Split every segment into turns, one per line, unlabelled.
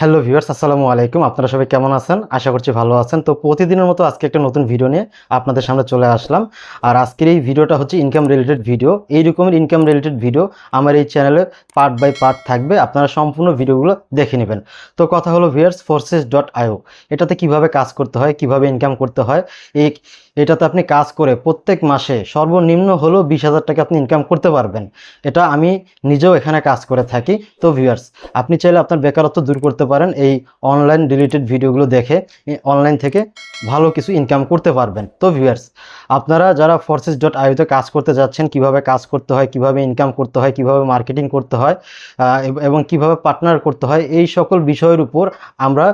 Hello viewers আসসালামু আলাইকুম। আপনারা সবাই কেমন আছেন? আশা করছি ভালো আছেন। তো প্রতিদিনের মতো আজকে একটা নতুন ভিডিও নিয়ে আপনাদের সামনে চলে আসলাম। আর আজকের এই ভিডিওটা হচ্ছে ইনকাম রিলেটেড ভিডিও এই রকমের ইনকাম রিলেটেড ভিডিও আমার এই চ্যানেলে পার্ট বাই পার্ট থাকবে। আপনারা সম্পূর্ণ ভিডিওগুলো দেখে নেবেন। তো কথা হলো ভিউয়ার্স ফোর্সেস ডট আইও এটাতে কীভাবে কাজ করতে হয়, কীভাবে ইনকাম করতে হয়, এই এটাতে আপনি কাজ করে প্রত্যেক মাসে সর্বনিম্ন হলেও বিশ হাজার টাকা আপনি ইনকাম করতে পারবেন। এটা আমি নিজেও এখানে কাজ করে থাকি। তো ভিউয়ার্স আপনি চাইলে আপনার বেকারত্ব দূর করতে পারেন এই অনলাইন রিলেটেড ভিডিওগুলো দেখে। অনলাইন থেকে ভালো কিছু ইনকাম করতে পারবেন। তো ভিউয়ার্স আপনারা যারা ফোর্সেস ডট আইওতে কাজ করতে যাচ্ছেন, কীভাবে কাজ করতে হয়, কীভাবে ইনকাম করতে হয়, কীভাবে মার্কেটিং করতে হয় এবং কীভাবে পার্টনার করতে হয়, এই সকল বিষয়ের উপর আমরা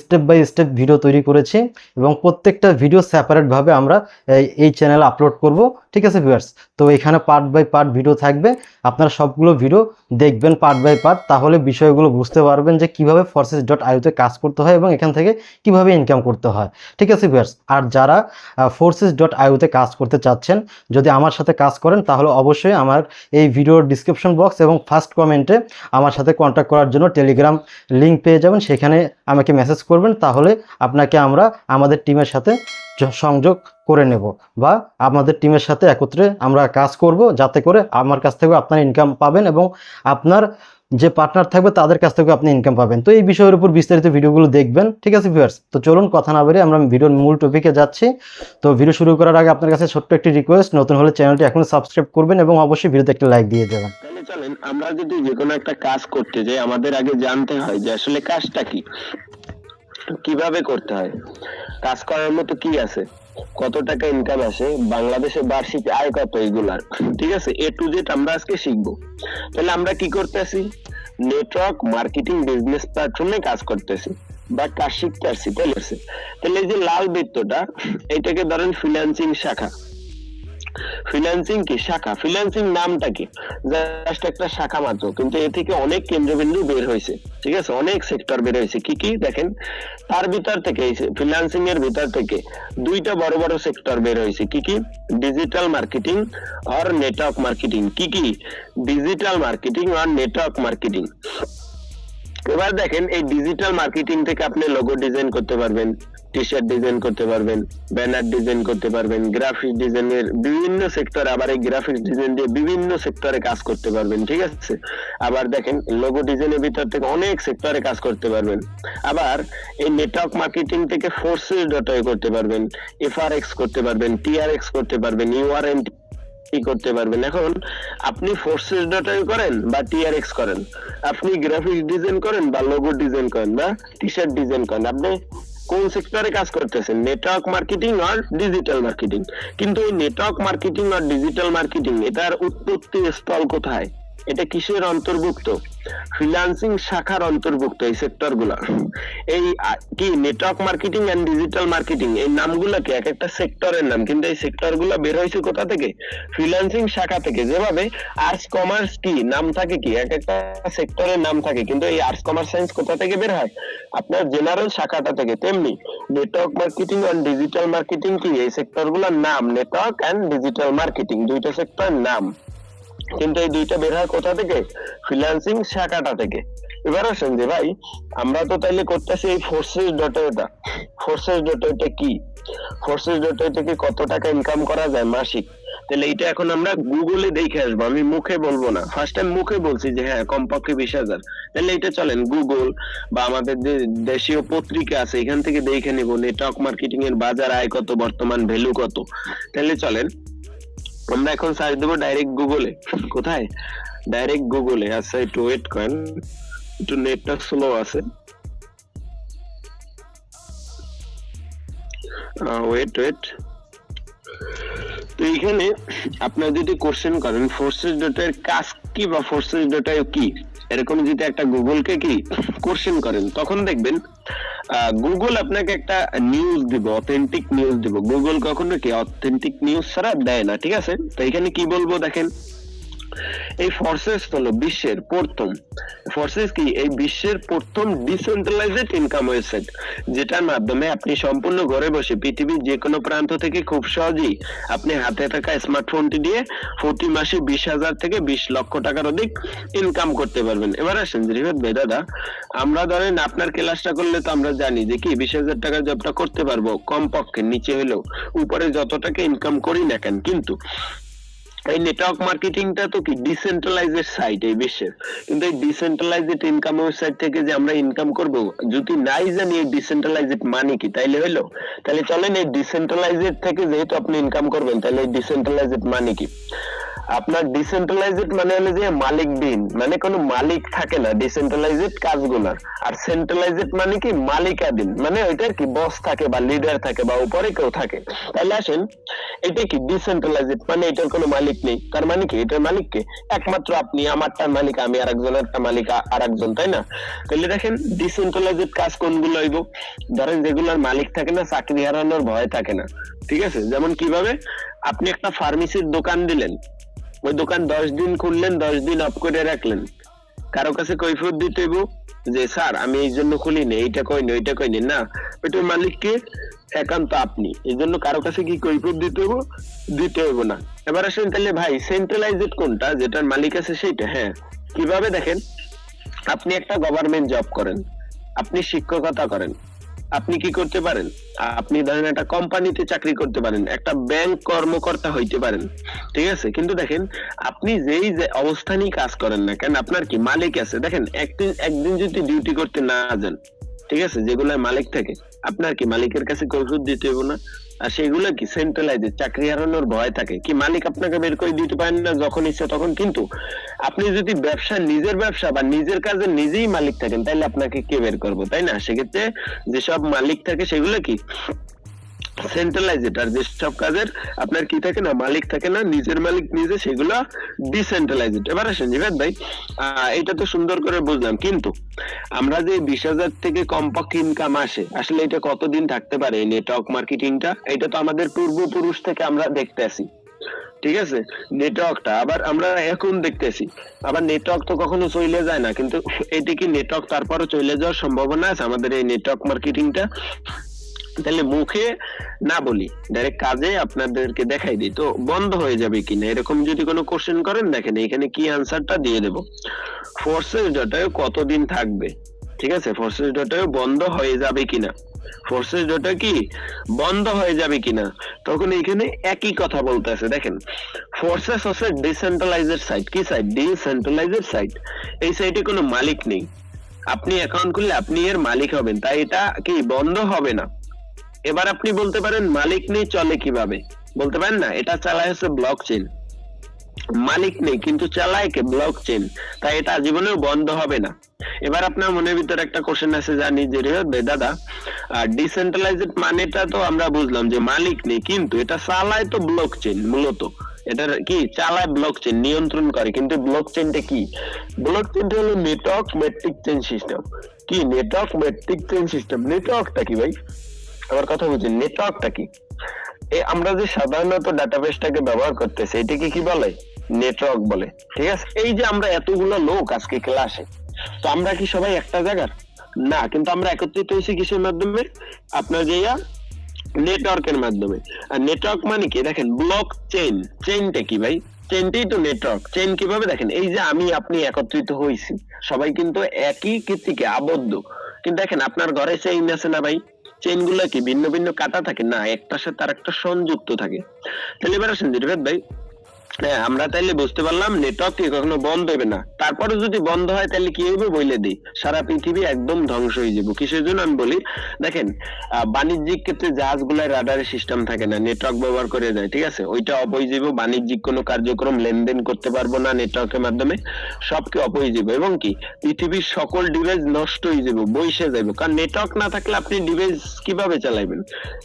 স্টেপ বাই স্টেপ ভিডিও তৈরি করেছি এবং প্রত্যেকটা ভিডিও সেপারেটভাবে আমরা এই এই চ্যানেলে আপলোড করব, ঠিক আছে ভিউয়ার্স তো এখানে পার্ট বাই পার্ট ভিডিও থাকবে। আপনারা সবগুলো ভিডিও দেখবেন পার্ট বাই পার্ট তাহলে বিষয়গুলো বুঝতে পারবেন যে কীভাবে ফোর্সেস ডট আইওতে কাজ করতে হয় এবং এখান থেকে কীভাবে ইনকাম করতে হয়। ঠিক আছে ভিউয়ার্স আর যারা ফোর্সেস ডট আইওতে কাজ করতে চাচ্ছেন, যদি আমার সাথে কাজ করেন, তাহলে অবশ্যই আমার এই ভিডিওর ডিসক্রিপশন বক্স এবং ফার্স্ট কমেন্টে আমার সাথে কন্ট্যাক্ট করার জন্য টেলিগ্রাম লিঙ্ক পেয়ে যাবেন। সেখানে আমাকে মেসেজ করবেন, তাহলে আপনাকে আমরা, আমাদের টিমের সাথে সংযোগ করে নেব বা আমাদের টিমের সাথে একত্রে আমরা কাজ করব যাতে করে আমার কাছ থেকে আপনার ইনকাম পাবেন এবং আপনার যে পার্টনার থাকবে তাদের কাছ থেকে আপনি ইনকাম পাবেন। তো এই বিষয়ের উপর বিস্তারিত ভিডিওগুলো দেখবেন, ঠিক আছে ভিউয়ার্স তো চলুন কথা না বেরিয়ে আমরা ভিডিওর মূল টপিকে যাচ্ছি। তো ভিডিও শুরু করার আগে আপনার কাছে ছোট্ট একটি রিকোয়েস্ট নতুন হলে চ্যানেলটি এখন সাবস্ক্রাইব করবেন এবং অবশ্যই ভিডিওতে একটা লাইক দিয়ে দেবেন।
আমরা যদি যে কোনো একটা কাজ করতে যাই, আমাদের আগে জানতে হয় যে আসলে কাজটা কি। কীভাবে করতে হয়? কাজ করার মতো কি আছে? কত টাকা ইনকাম আসে? বাংলাদেশে বার্ষিক আয় কত এগুলার? ঠিক আছে? এ টু জেড আমরা আজকে শিখব। তাহলে আমরা কি করতেছি? নেটওয়ার্ক মার্কেটিং বিজনেস প্ল্যাটফর্মে কাজ করতেছি। বা কাজ শিখতে আসছি তাহলে তাহলে এই যে লাল বৃত্তটা, এটাকে ধরেন ফিনান্সিং শাখা। ফিনান্সিং কি? শাখা। ফিনান্সিং নামটা কি? জাস্ট একটা শাখা মাত্র। কিন্তু এ থেকে অনেক কেন্দ্রবিন্দু বের হয়েছে। ঠিক আছে? অনেক সেক্টর বের হয়েছে। কি কি? দেখেন, তার ভিতর থেকে ফিনান্সিং এর ভিতর থেকে দুইটা বড় বড় সেক্টর বের হয়েছে। কি কি? ডিজিটাল মার্কেটিং আর নেটওয়ার্ক মার্কেটিং কি কি? ডিজিটাল মার্কেটিং আর নেটওয়ার্ক মার্কেটিং এবার দেখেন, এই ডিজিটাল মার্কেটিং থেকে আপনি লোগো ডিজাইন করতে পারবেন। টি শার্ট ডিজাইন করতে পারবেন ব্যানার ডিজাইন করতে পারবেন গ্রাফিক ডিজাইনের বিভিন্ন আবার এই ডিজাইন দিয়ে বিভিন্ন সেক্টরে কাজ করতে পারবেন, ঠিক আছে? আবার দেখেন লোগো ডিজাইনের ভিতর থেকে অনেক সেক্টরে কাজ করতে পারবেন। আবার এই নেটওয়ার্ক মার্কেটিং থেকে ফোর্সেস ডট করতে পারবেন এফআরএক্স করতে পারবেন টিআরএক্স করতে পারবেন ইউআরএন কি করতে পারবেন। এখন আপনি ফোর্সেস ডট করেন বা টিআরএক্স করেন, আপনি গ্রাফিক্স ডিজাইন করেন বা লোগো ডিজাইন করেন বা টি শার্ট ডিজাইন করেন, আপনি কোন সেক্টরে কাজ করতেছেন? নেটওয়ার্ক মার্কেটিং আর ডিজিটাল মার্কেটিং কিন্তু এই নেটওয়ার্ক মার্কেটিং আর ডিজিটাল মার্কেটিং এটার উৎপত্তি স্থল কোথায়? এটা কিসের অন্তর্ভুক্ত? ফ্রিল্যান্সিং শাখার অন্তর্ভুক্ত এই সেক্টরগুলা এই কি network marketing and digital marketing এই নামগুলা কি এক একটা সেক্টরের নাম? কিন্তু এই সেক্টরগুলা বের হয়েছে কোথা থেকে? ফ্রিল্যান্সিং শাখা থেকে। যেভাবে আর্টস কমার্স কি, নাম থাকে কি? এক একটা সেক্টরের নাম থাকে। কিন্তু এই আর্টস কমার্স সায়েন্স কোথা থেকে বের হয়? আপনার জেনারেল শাখাটা থেকে। তেমনি network marketing and digital marketing কি? এই সেক্টরগুলার নাম নেটওয়ার্ক এন্ড ডিজিটাল মার্কেটিং দুইটা সেক্টর নাম। কিন্তু এই দুইটা বের হয় কোথা থেকে ফ্রিল্যান্সিং শাখাটা থেকে। এবার আসেন যে ভাই, আমরা তো তাইলে করতেছি এই ফোর্সেস ডট এটা ফোর্সেস ডট এটা কি? ফোর্সেস ডট থেকে কত টাকা ইনকাম করা যায় মাসিক? তাহলে এটা এখন আমরা গুগলে দেখে আসব, আমি মুখে বলব না। ফার্স্ট টাইম মুখে বলছি যে হ্যাঁ কমপক্ষে বিশ হাজার। তাহলে এটা চলেন, গুগল বা আমাদের যে দেশীয় পত্রিকা আছে, এখান থেকে দেখে নিব নেটওয়ার্ক মার্কেটিং এর বাজার আয় কত, বর্তমান ভ্যালু কত। তাহলে চলেন আমরা এখন সার্চ দেবো ডাইরেক্ট গুগলে কোথায়? ডাইরেক্ট গুগলে আচ্ছা একটু ওয়েট করেন। একটু নেটটা স্লো আছে। ওয়েট ওয়েট তো এইখানে আপনার যদি কোশ্চেন করেন ফোর্সেস ডেটার কাজ কি বা ফোর্সেস ডেটা কি? এরকম যদি একটা গুগলকে কি কোশ্চেন করেন, তখন দেখবেন গুগল আপনাকে একটা নিউজ দিব অথেন্টিক নিউজ দিব। গুগল কখনো কি অথেন্টিক নিউজ ছাড়া দেয় না, ঠিক আছে? তো এখানে কি বলব দেখেন? এই ফোর্সেস হলো বিশ্বের প্রথম। ফোর্সেস কি? এই বিশ্বের প্রথম ডিসেন্ট্রালাইজড ইনকাম ওয়েবসাইট যেটার মাধ্যমে আপনি সম্পূর্ণ ঘরে বসে পৃথিবীর যে কোনো প্রান্ত থেকে খুব সহজেই আপনি হাতে থাকা স্মার্টফোনটি দিয়ে প্রতি মাসে বিশ হাজার থেকে বিশ লক্ষ টাকার অধিক ইনকাম করতে পারবেন। এবার আসেন রিফাত ভাই দাদা আমরা ধরেন আপনার ক্লাসটা করলে তো আমরা জানি যে কি বিশ হাজার টাকার জবটা করতে পারব। কমপক্ষে নিচে হলেও, উপরে যত টাকা ইনকাম করি না কেন, কিন্তু এই নেটওয়ার্ক মার্কেটিংটা তো কি? ডিসেন্ট্রালাইজেড সাইট এই বিশ্বের। কিন্তু এই ডিসেন্ট্রালাইজড ইনকাম ওয়েবসাইট থেকে যে আমরা ইনকাম করব, যদি নাই জানি এই ডিসেন্ট্রালাইজড মানে কি, তাইলে হইল? তাহলে চলেন এই ডিসেন্ট্রালাইজড থেকে যেহেতু আপনি ইনকাম করবেন তাহলে এই ডিসেন্ট্রালাইজড মানে কি? আপনার ডিসেন্ট্রালাইজড মানে হলো যে মালিক দিন মানে কোনো মালিক থাকে না ডিসেন্ট্রালাইজড কাজগুলার। আর সেন্ট্রালাইজড মানে কি মালিকাধীন মানে ওইটার কি বস থাকে বা লিডার থাকে বা উপরে কেউ থাকে। তাহলে আসেন, এটা কি ডিসেন্ট্রালাইজড মানে এটার কোনো মালিক নেই। তার মানে কি? এটার মালিক কে? একমাত্র আপনি, আমারটার মালিক, আমি আর একজনের মালিক আর একজন তাই না? তাহলে দেখেন ডিসেন্ট্রালাইজড কাজ কোনগুলো হইব? ধরেন যেগুলোর মালিক থাকে না, চাকরি হারানোর ভয় থাকে না। ঠিক আছে? যেমন কীভাবে? আপনি একটা ফার্মেসির দোকান দিলেন। ওই দোকান দশ দিন খুললেন, দশ দিন অফ করে রাখলেন। কারও কাছে কৈফিয়ত দিতে যে, স্যার, আমি এই জন্য খুলিনি, এইটা কইনি, ওইটা কইনি। না, ওইটার মালিককে একান্ত আপনি। এই জন্য কারও কাছে কি কৈফিয়ত দিতে হইব? দিতে হইব না। এবার আসেন তাহলে ভাই সেন্ট্রালাইজড কোনটা? যেটার মালিক আছে সেইটা হ্যাঁ। কীভাবে দেখেন? আপনি একটা গভর্নমেন্ট জব করেন। আপনি শিক্ষকতা করেন। আপনি কি করতে পারেন? আপনি ধরেন একটা কোম্পানিতে চাকরি করতে পারেন, একটা ব্যাংক কর্মকর্তা হইতে পারেন, ঠিক আছে? কিন্তু দেখেন, আপনি যেই যে অবস্থানেই কাজ করেন না কেন, আপনার কি মালিক আছে? দেখেন, একদিন একদিন যদি ডিউটি করতে না যান, ঠিক আছে? যেগুলো মালিক থাকে, আপনার কি মালিকের কাছে কৈফিয়ত দিতে হবে না? আর সেগুলো কি সেন্ট্রালাইজ চাকরি হারানোর ভয় থাকে। কি মালিক আপনাকে বের করে দিতে পারেন না যখন ইচ্ছা তখন? কিন্তু আপনি যদি ব্যবসা, নিজের ব্যবসা বা নিজের কাজে নিজেই মালিক থাকেন তাহলে আপনাকে কে বের করব? তাই না? সেক্ষেত্রে যেসব মালিক থাকে, সেগুলো কি? কাজের আপনার কি থাকে না, মালিক থাকে না, নিজের মালিক নিজে সেগুলো ডিসেন্ট্রালাইজড এবার আসেন ভাই এটা তো সুন্দর করে বুঝলাম। কিন্তু আমরা যে বিশ হাজার থেকে ইনকাম আসে, আসলে এটা কতদিন থাকতে পারে নেটওয়ার্ক মার্কেটিংটা এটা তো আমাদের পূর্বপুরুষ থেকে আমরা দেখতে আসি। ঠিক আছে? নেটওয়ার্কটা আবার আমরা এখন দেখতেছি আবার নেটওয়ার্ক তো কখনো চলে যায় না, কিন্তু এটা কি নেটওয়ার্ক তারপরও চলে যাওয়ার সম্ভাবনা আছে আমাদের এই নেটওয়ার্ক মার্কেটিংটা তাহলে মুখে না বলি ডাইরেক্ট কাজে আপনাদেরকে দেখাই দিই। তো বন্ধ হয়ে যাবে কিনা, এরকম যদি কোনো কোশ্চেন করেন, দেখেন এখানে কি আনসারটা দিয়ে দেব। ফোর্সেস ডটায় কতদিন থাকবে? ঠিক আছে? ফোর্সেস ডটায় বন্ধ হয়ে যাবে কিনা? ফোর্সেস ডটা কি? বন্ধ হয়ে যাবে কিনা? তখন এখানে একই কথা বলতেছে, দেখেন। ফোর্সেস হচ্ছে ডিসেন্ট্রালাইজড সাইট কি সাইট ডিসেন্ট্রালাইজড সাইট এই সাইটে কোনো মালিক নেই। আপনি অ্যাকাউন্ট খুললে আপনি এর মালিক হবেন, তাই এটা কি বন্ধ হবে না? এবার আপনি বলতে পারেন, মালিক নেই, চলে কীভাবে? বলতে পারেন না, এটা চালায় হচ্ছে ব্লক চেন মালিক নেই, কিন্তু চালায় কে? ব্লক চেন তাই এটা জীবনেও বন্ধ হবে না। এবার আপনার মনের ভিতরে একটা কোশ্চেন আছে, জানি যে, রে দাদা ডিসেন্ট্রালাইজড মানেটা তো আমরা বুঝলাম যে, মালিক নেই, কিন্তু এটা চালায় তো ব্লক চেন মূলত। এটার কি? চালায় ব্লক চেন নিয়ন্ত্রণ করে। কিন্তু ব্লক চেনটা কি? ব্লক চেনটা হলো নেটওয়ার্ক মেট্রিক চেন সিস্টেম কি? নেটওয়ার্ক মেট্রিক চেন সিস্টেম নেটওয়ার্কটা কি ভাই? আমার কথা বুঝছেন নেটওয়ার্কটা কি? এ আমরা যে সাধারণত ডাটাবেসটাকে ব্যবহার করতেছি, এটাকে কি বলে? নেটওয়ার্ক বলে, ঠিক আছে? এই যে আমরা এতগুলো লোক আজকে ক্লাসে তো আমরা কি সবাই একটা জায়গার? না, কিন্তু আমরা একত্রিত হয়েছি কিসের মাধ্যমে? আপনার যে নেটওয়ার্কের মাধ্যমে। আর নেটওয়ার্ক মানে কি? দেখেন ব্লক চেইন চেইনটা কি ভাই? চেনটাই তো নেটওয়ার্ক চেন কীভাবে? দেখেন, এই যে আমি, আপনি একত্রিত হয়েছি, সবাই কিন্তু একই কীর্তিকে আবদ্ধ। কিন্তু দেখেন, আপনার ঘরে চেইন আছে না ভাই? চেইনগুলা কি ভিন্ন ভিন্ন কাটা থাকে? না, একটার সাথে আর একটা সংযুক্ত থাকে। তাহলে এবার আসেন ভাই হ্যাঁ আমরা তাইলে বুঝতে পারলাম নেটওয়ার্ক কি কখনো বন্ধ হবে না। তারপরে যদি বন্ধ হয় তাহলে কি হইবে বইলে দিই সারা পৃথিবী একদম ধ্বংস হয়ে যাব। কিসের জন্য আমি বলি, দেখেন বাণিজ্যিক ক্ষেত্রে জাহাজগুলায় রাডারের সিস্টেম থাকে না নেটওয়ার্ক ব্যবহার করে যায়, ঠিক আছে? ওইটা অপরিজীব বাণিজ্যিক কোনো কার্যক্রম, লেনদেন করতে পারব না নেটওয়ার্কের মাধ্যমে, সবকে অপরিজীব এবং কি, পৃথিবীর সকল ডিভাইস নষ্ট হয়ে যাবে, বইসে যাবে। কারণ নেটওয়ার্ক না থাকলে আপনি ডিভাইস কীভাবে চালাইবেন?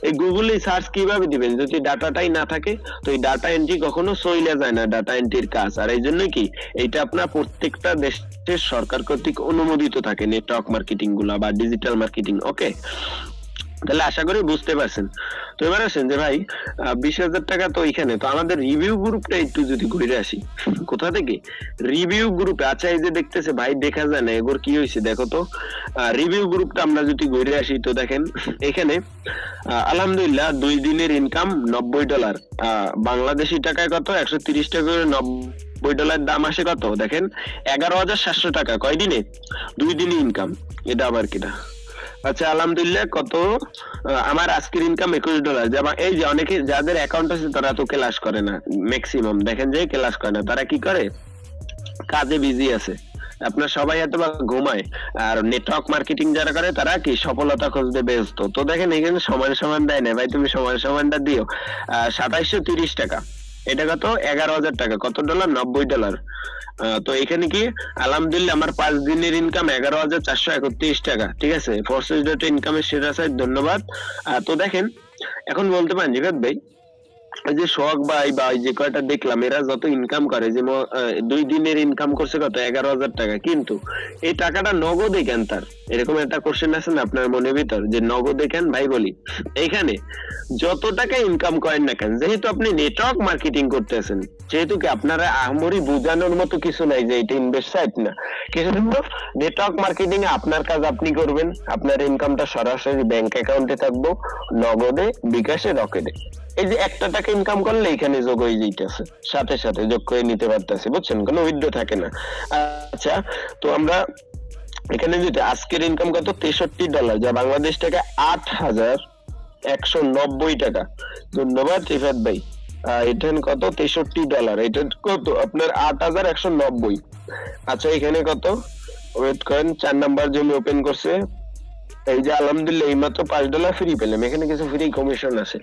এই গুগলে সার্চ কীভাবে দিবেন? যদি ডাটাটাই না থাকে, তো এই ডাটা এন্ট্রি কখনো সইলে যায় না ডাটা এন্ট্রির কাজ। আর এই জন্য কি এটা আপনার প্রত্যেকটা দেশের সরকার কর্তৃক অনুমোদিত থাকে নেটওয়ার্ক মার্কেটিংগুলা বা ডিজিটাল মার্কেটিং ওকে তাহলে আশা করি বুঝতে পারছেন। তো এবার আসেন যে ভাই বিশ হাজার টাকা তো এখানে। তো আমাদের রিভিউ গ্রুপটা একটু যদি ঘুরে আসি, কোথা থেকে? রিভিউ গ্রুপে আচ্ছা এই যে দেখতেছে ভাই, দেখা যায় না, এগুর কি হয়েছে? দেখো তো রিভিউ গ্রুপটা আমরা যদি ঘুরে আসি, তো দেখেন, এখানে আলহামদুলিল্লাহ দুই দিনের ইনকাম নব্বই ডলার বাংলাদেশি টাকায় কত? একশো তিরিশ টাকা করে নব্বই ডলার দাম আসে কত? দেখেন, এগারো হাজার সাতশো টাকা। কয় দিনে দুই দিনই ইনকাম এটা আবার কিনা? আচ্ছা আলহামদুলিল্লাহ, কত? আমার আজকের ইনকাম একুশ ডলার যেমন এই যে অনেকে যাদের অ্যাকাউন্ট আছে, তারা তো ক্লাস করে না ম্যাক্সিমাম দেখেন যে ক্লাস করে না। তারা কি করে? কাজে বিজি আছে। আপনার সবাই এত ঘুমায়। আর নেটওয়ার্ক মার্কেটিং যারা করে, তারা কি সফলতা খুঁজতে ব্যস্ত? তো দেখেন, এখানে সমান সমান দেয় না। ভাই, তুমি সমান সমানটা দিও। সাতাইশশো তিরিশ টাকা। এটা কত? এগারো হাজার টাকা। কত ডলার নব্বই ডলার তো এখানে কি? আলহামদুলিল্লাহ, আমার পাঁচ দিনের ইনকাম এগারো হাজার চারশো একত্রিশ টাকা। ঠিক আছে? ফোর্সেস ডট ইনকামের সেরা সাইড ধন্যবাদ। তো দেখেন, এখন বলতে পারেন জিগাত ভাই যে শখ বা ওই যে কয়টা দেখলাম, এরা যত ইনকাম করে যে দুই দিনের ইনকাম করছে কত? এগারো হাজার টাকা। কিন্তু এই টাকাটা নগদে কেন তার? এরকম একটা কোশ্চেন আছে না আপনার মনের ভিতর? যে নগদে কেন? ভাই বলি, এখানে যত টাকা ইনকাম করেন না কেন, যেহেতু আপনি নেটওয়ার্ক মার্কেটিং করতেছেন, যেহেতু কি আপনারা আহমরি বোঝানোর মতো কিছু নাই যে এটা ইনভেস্ট সাইট না কিছু নেটওয়ার্ক মার্কেটিং এ আপনার কাজ আপনি করবেন, আপনার ইনকামটা সরাসরি ব্যাংক অ্যাকাউন্টে থাকব, নগদে, বিকাশে, রকেটে। এই যে একটা টাকা ইনকাম করলে এখানে যোগ হয়ে যাইতেছে। সাথে সাথে যোগ করে নিতে পারতেছে, বুঝছেন? কোনো উইথড্র থাকে না। আচ্ছা তো আমরা এখানে যদি আজকের ইনকাম কত? তেষট্টি ডলার যা বাংলাদেশ টাকা আট হাজার একশো নব্বই টাকা। ধন্যবাদ রিফাত ভাই এখানে কত? তেষট্টি ডলার এটা কত? আপনার আট হাজার একশো নব্বই। আচ্ছা এখানে কত? ওয়েট করেন, চার নাম্বার জমি ওপেন করছে। এই যে আলহামদুলিল্লাহ এই মাত্র পাঁচ ডলার ফ্রি পেলাম, এখানে কিছু ফ্রি কমিশন আছে।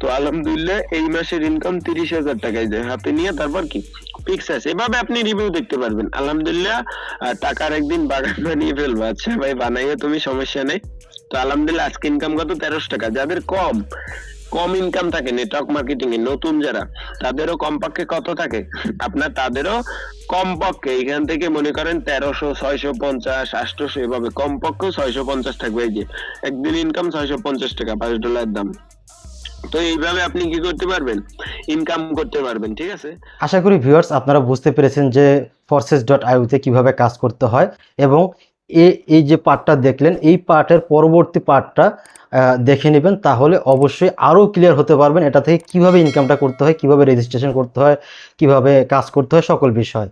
তো আলহামদুলিল্লাহ এই মাসের ইনকাম তিরিশ হাজার টাকায় যায় হাতে নিয়ে তারপর কি? ফিক্স আছে। এভাবে আপনি রিভিউ দেখতে পারবেন। আলহামদুলিল্লাহ টাকার একদিন বাগান বানিয়ে ফেলব। আচ্ছা ভাই, বানাইও তুমি, সমস্যা নেই। তো আলহামদুলিল্লাহ, আজকে ইনকাম কত? তেরোশো টাকা। যাদের কম কম ইনকাম থাকে নেটওয়ার্ক মার্কেটিং এ নতুন যারা, তাদেরও কমপক্ষে কত থাকে? আপনার তাদেরও কমপক্ষে, এখান থেকে মনে করেন তেরোশো, ছয়শো পঞ্চাশ আটশোশো এভাবে কমপক্ষে ছয়শো পঞ্চাশ থাকবে, এই যে একদিন ইনকাম ছয়শো পঞ্চাশ টাকা, পাঁচ ডলার দাম। তো এইভাবে আপনি কি করতে পারবেন? ইনকাম করতে পারবেন, ঠিক আছে?
আশা করি ভিউয়ার্স আপনারা বুঝতে পেরেছেন যে ফোর্সেস ডট আইউতে কীভাবে কাজ করতে হয় এবং এই যে পার্টটা দেখলেন, এই পার্টের পরবর্তী পার্টটা দেখে নেবেন, তাহলে অবশ্যই আরও ক্লিয়ার হতে পারবেন এটা থেকে কীভাবে ইনকামটা করতে হয়, কীভাবে রেজিস্ট্রেশন করতে হয়, কীভাবে কাজ করতে হয়, সকল বিষয়।